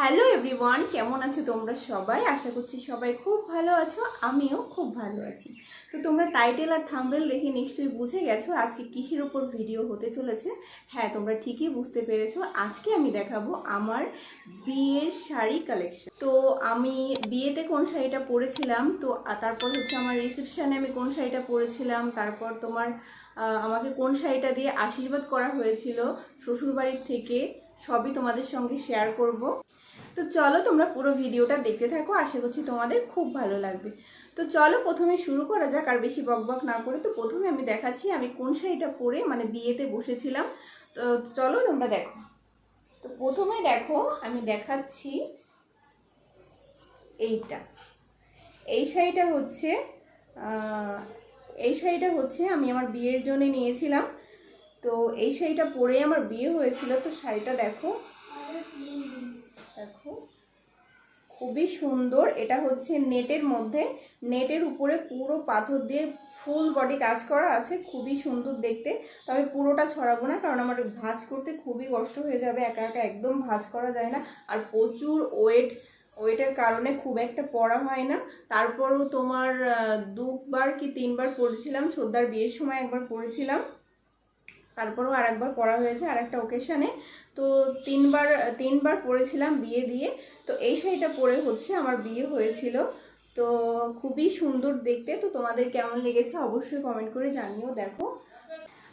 Hello everyone কেমন আছো তোমরা সবাই? আশা করছি সবাই খুব ভালো আছো, আমিও খুব ভালো আছি। তো তোমরা টাইটেল আর থাম্বেল দেখে নিশ্চয়ই বুঝে গেছো, আজকে কিসের ওপর ভিডিও হতে চলেছে? হ্যাঁ তোমরা ঠিকই বুঝতে পেরেছ, আজকে আমি দেখাবো আমার বিয়ের শাড়ি কালেকশন তো আমি বিয়েতে কোন শাড়িটা পরেছিলাম, তো তারপর হচ্ছে আমার রিসেপশানে আমি কোন শাড়িটা পরেছিলাম, তারপর তোমার আমাকে কোন শাড়িটা দিয়ে আশীর্বাদ করা হয়েছিল শ্বশুরবাড়ির থেকে সবই তোমাদের সঙ্গে শেয়ার করব। তো চলো তোমরা পুরো ভিডিওটা দেখতে থাকো, আশা করছি তোমাদের খুব ভালো লাগবে। তো চলো প্রথমে শুরু করা যাক, আর বেশি বকবক না করে। তো প্রথমে আমি দেখাচ্ছি আমি কোন শাড়িটা পরে মানে বিয়েতে বসেছিলাম। তো চলো তোমরা দেখো। তো প্রথমে দেখো, আমি দেখাচ্ছি এইটা। এই শাড়িটা হচ্ছে এই শাড়িটা হচ্ছে আমি আমার বিয়ের জন্য নিয়েছিলাম। তো এই শাড়িটা পরে আমার বিয়ে হয়েছিল, তো শাড়িটা দেখো। দেখো, খুবই সুন্দর। এটা হচ্ছে নেটের মধ্যে। নেটের উপরে পুরো পাথর দিয়ে ফুল বডি কাজ করা আছে, খুবই সুন্দর দেখতে। তবে পুরোটা ছড়াবো না, কারণ আমার ভাঁজ করতে খুবই কষ্ট হয়ে যাবে, একা একা একদম ভাঁজ করা যায় না। আর প্রচুর ওয়েট, ওয়েটের কারণে খুব একটা পড়া হয় না। তারপরও তোমার দুবার কি তিনবার পড়েছিলাম ছোদ্দার বিয়ের সময় একবার পড়েছিলাম তারপরেও আর একবার পড়া হয়েছে আর একটা ওকেশানে তো তিনবার তিনবার পড়েছিলাম বিয়ে দিয়ে। তো এই শাড়িটা পরে হচ্ছে আমার বিয়ে হয়েছিল। তো খুবই সুন্দর দেখতে। তো তোমাদের কেমন লেগেছে অবশ্যই কমেন্ট করে জানিও, দেখো।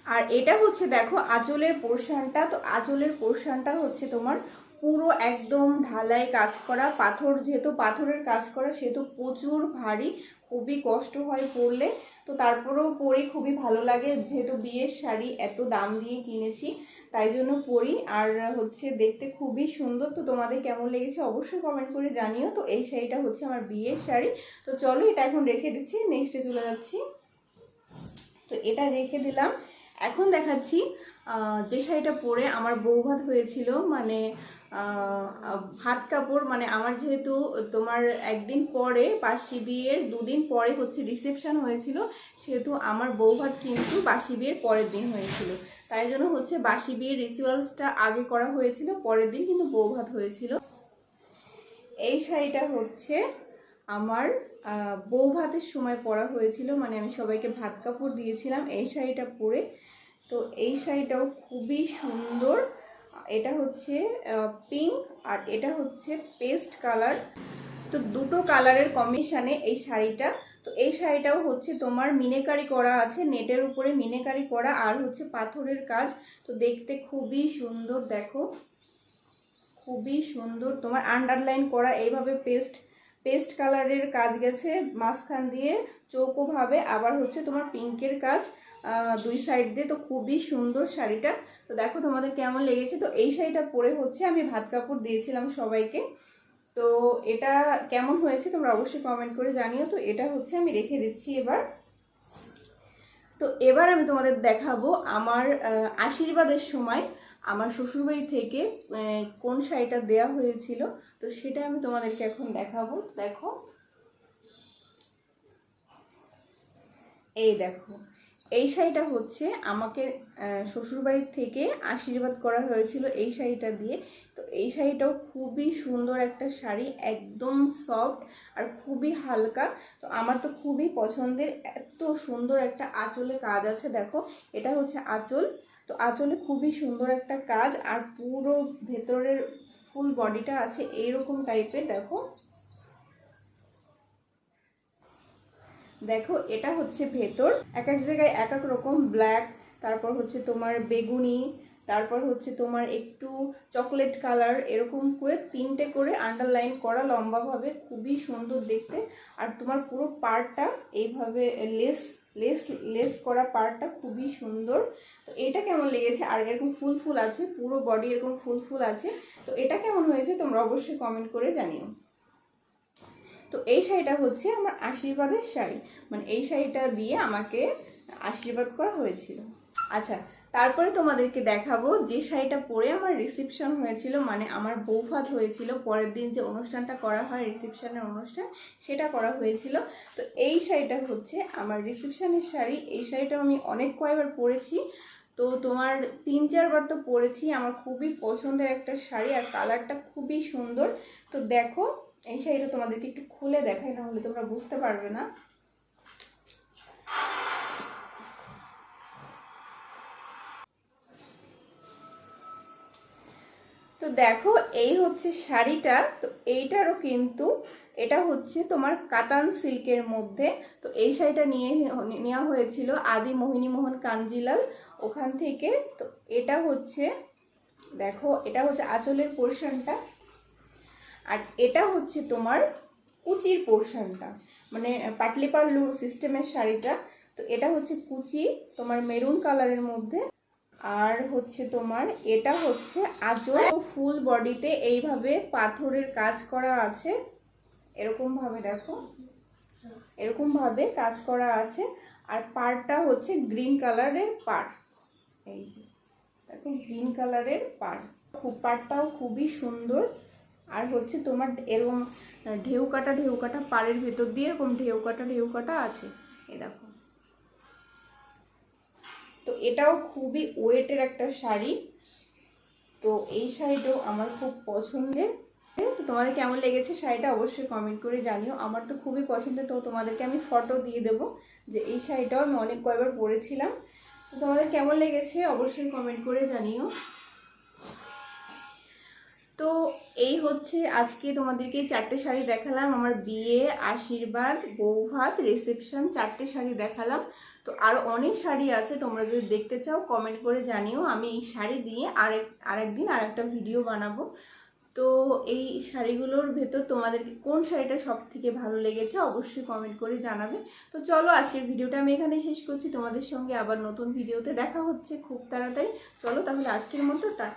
আর এটা হচ্ছে, দেখো, আঁচলের পোর্শানটা তো আঁচলের পোর্শানটা হচ্ছে তোমার পুরো একদম ঢালাই কাজ করা, পাথর যেহেতু পাথরের কাজ করা, সেহেতু প্রচুর ভারী, খুবই কষ্ট হয় পরলে। তো তারপরেও পরি, খুবই ভালো লাগে। যেহেতু বিয়ের শাড়ি, এত দাম দিয়ে কিনেছি, তাই জন্য পরি। আর হচ্ছে দেখতে খুবই সুন্দর। তো তোমাদের কেমন লেগেছে অবশ্যই কমেন্ট করে জানিও। তো এই শাড়িটা হচ্ছে আমার বিয়ের শাড়ি। তো চলো, এটা এখন রেখে দিচ্ছি, নেক্সটে চলে যাচ্ছি। তো এটা রেখে দিলাম। এখন দেখাচ্ছি যে শাড়িটা পরে আমার বৌভাত হয়েছিল মানে ভাত কাপড় মানে আমার যেহেতু তোমার একদিন পরে বাসি বিয়ের দুদিন পরে হচ্ছে রিসেপশন হয়েছিল, সেহেতু আমার বৌভাত কিন্তু বাসি বিয়ের পরের দিন হয়েছিল। তাই জন্য হচ্ছে বাসি বিয়ের রিচুয়ালসটা আগে করা হয়েছিল, পরের দিন কিন্তু বৌভাত হয়েছিল। এই শাড়িটা হচ্ছে আমার বউ ভাতের সময় পরা হয়েছিল মানে আমি সবাইকে ভাত কাপড় দিয়েছিলাম, এই শাড়িটা পরে তো এই শাড়িটাও খুবই সুন্দর। এটা হচ্ছে পিঙ্ক আর এটা হচ্ছে পেস্ট কালার তো দুটো কালারের কম্বিনেশানে এই শাড়িটা। তো এই শাড়িটাও হচ্ছে তোমার মিনেকারি করা আছে নেটের উপরে মিনেকারি করা আর হচ্ছে পাথরের কাজ। তো দেখতে খুবই সুন্দর, দেখো। খুবই সুন্দর। তোমার আন্ডারলাইন করা, এইভাবে পেস্ট পেস্ট কালারের কাজ গেছে। মাঝখান দিয়ে চৌকোভাবে আবার হচ্ছে তোমার পিঙ্কের কাজ। দুই সাইড দিয়ে। তো খুবই সুন্দর শাড়িটা। তো দেখো তোমাদের কেমন লেগেছে? তো এই শাড়িটা পরে হচ্ছে আমি ভাত কাপড় দিয়েছিলাম সবাইকে। তো এটা কেমন হয়েছে তোমরা অবশ্যই কমেন্ট করে জানিও। তো এটা হচ্ছে আমি রেখে দিচ্ছি এবার। তো এবার আমি তোমাদের দেখাবো আমার আশীর্বাদের সময় আমার শ্বশুরবাড়ি থেকে কোন শাড়িটা দেয়া হয়েছিল। তো সেটা আমি তোমাদেরকে এখন দেখাবো। দেখো। এই দেখো। এই শাড়িটা হচ্ছে আমাকে শ্বশুরবাড়ির থেকে আশীর্বাদ করা হয়েছিল এই শাড়িটা দিয়ে। তো এই শাড়িটাও খুবই সুন্দর একটা শাড়ি, একদম সফট আর খুবই হালকা। তো আমার তো খুবই পছন্দের, এত সুন্দর একটা আঁচলে কাজ আছে, দেখো। এটা হচ্ছে আঁচল। তো আঁচলে খুবই সুন্দর একটা কাজ আর পুরো ভেতরের ফুল বডিটা আছে এইরকম টাইপের দেখো। দেখো, এটা হচ্ছে ভেতর। এক এক জায়গায় এক এক রকম ব্ল্যাক তারপর হচ্ছে তোমার বেগুনি, তারপর হচ্ছে তোমার একটু চকলেট কালার এরকম করে তিনটে করে আন্ডারলাইন করা লম্বাভাবে, খুবই সুন্দর দেখতে। আর তোমার পুরো পার্টটা এইভাবে লেস লেস লেস করা পার্টটা খুবই সুন্দর। তো এটা কেমন লেগেছে? আর এরকম ফুল ফুল আছে, পুরো বডি এরকম ফুল ফুল আছে। তো এটা কেমন হয়েছে তোমরা অবশ্যই কমেন্ট করে জানিও। তো এই শাড়িটা হচ্ছে আমার আশীর্বাদের শাড়ি। মানে এই শাড়িটা দিয়ে আমাকে আশীর্বাদ করা হয়েছিল। আচ্ছা তারপরে তোমাদেরকে দেখাবো যে শাড়িটা পরে আমার রিসেপশন হয়েছিল মানে আমার বৌভাত হয়েছিল, পরের দিন যে অনুষ্ঠানটা করা হয় রিসেপশনের অনুষ্ঠান, সেটা করা হয়েছিল। তো এই শাড়িটা হচ্ছে আমার রিসেপশনের শাড়ি। এই শাড়িটা আমি অনেক কয়েকবার পরেছি। তো তোমার তিন চারবার তো পরেছি। আমার খুবই পছন্দের একটা শাড়ি আর কালারটা খুবই সুন্দর। তো দেখো এই শাড়িটা তোমাদেরকে একটু খুলে দেখাই না হলে তোমরা বুঝতে পারবে না। তো দেখো, এই হচ্ছে শাড়িটা, তো এইটারও কিন্তু, এটা হচ্ছে তোমার কাতান সিল্কের মধ্যে। তো এই শাড়িটা নিয়ে নেওয়া হয়েছিল আদি মোহিনী মোহন কাঞ্জিলাল ওখান থেকে। তো এটা হচ্ছে, দেখো, এটা হচ্ছে আঁচলের পোর্শনটা। আর এটা হচ্ছে তোমার কুচির পোর্শনটা। মানে পাটলি পাল্লু সিস্টেমের শাড়িটা। তো এটা হচ্ছে কুচি, তোমার মেরুন কালারের মধ্যে। আর হচ্ছে তোমার, এটা হচ্ছে আজও ফুল বডিতে এইভাবে পাথরের কাজ করা আছে। এরকম ভাবে দেখো। এরকম ভাবে কাজ করা আছে। আর পাড়টা হচ্ছে গ্রিন কালারের পাড়। এই যে, দেখো, গ্রিন কালারের পাড়। খুব, পাড়টাও খুবই সুন্দর। আর হচ্ছে তোমার এরকম ঢেউ কাটা ঢেউ কাটা, পাড়ের ভেতর দিয়ে এরকম ঢেউ কাটা ঢেউ কাটা আছে। এই দেখো। তো এটাও খুবই ওয়েটের একটা শাড়ি। তো এই শাড়িটাও আমার খুব পছন্দের। তো তোমাদের কেমন লেগেছে শাড়িটা অবশ্যই কমেন্ট করে জানিও। আমার তো খুবই পছন্দের তো তোমাদেরকে আমি ফটো দিয়ে দেবো যে এই শাড়িটাও আমি অনেক কয়েকবার পরেছিলাম। তো তোমাদের কেমন লেগেছে অবশ্যই কমেন্ট করে জানিও। তো এই হচ্ছে আজকে তোমাদেরকে চারটে শাড়ি দেখালাম, আমার বিয়ে, আশীর্বাদ, বৌভাত রিসেপশন চারটে শাড়ি দেখালাম। তো আর অনেক শাড়ি আছে, তোমরা যদি দেখতে চাও কমেন্ট করে জানিও। আমি এই শাড়ি দিয়ে আরেক, আরেকদিন আরেকটা ভিডিও বানাবো। তো এই শাড়িগুলোর ভেতর তোমাদেরকে কোন শাড়িটা সব থেকে ভালো লেগেছে, অবশ্যই কমেন্ট করে জানাবে। তো চলো, আজকের ভিডিওটা আমি এখানে শেষ করছি। তোমাদের সঙ্গে আবার নতুন ভিডিওতে দেখা হচ্ছে খুব তাড়াতাড়ি। চলো তাহলে আজকের মতো, টাটা।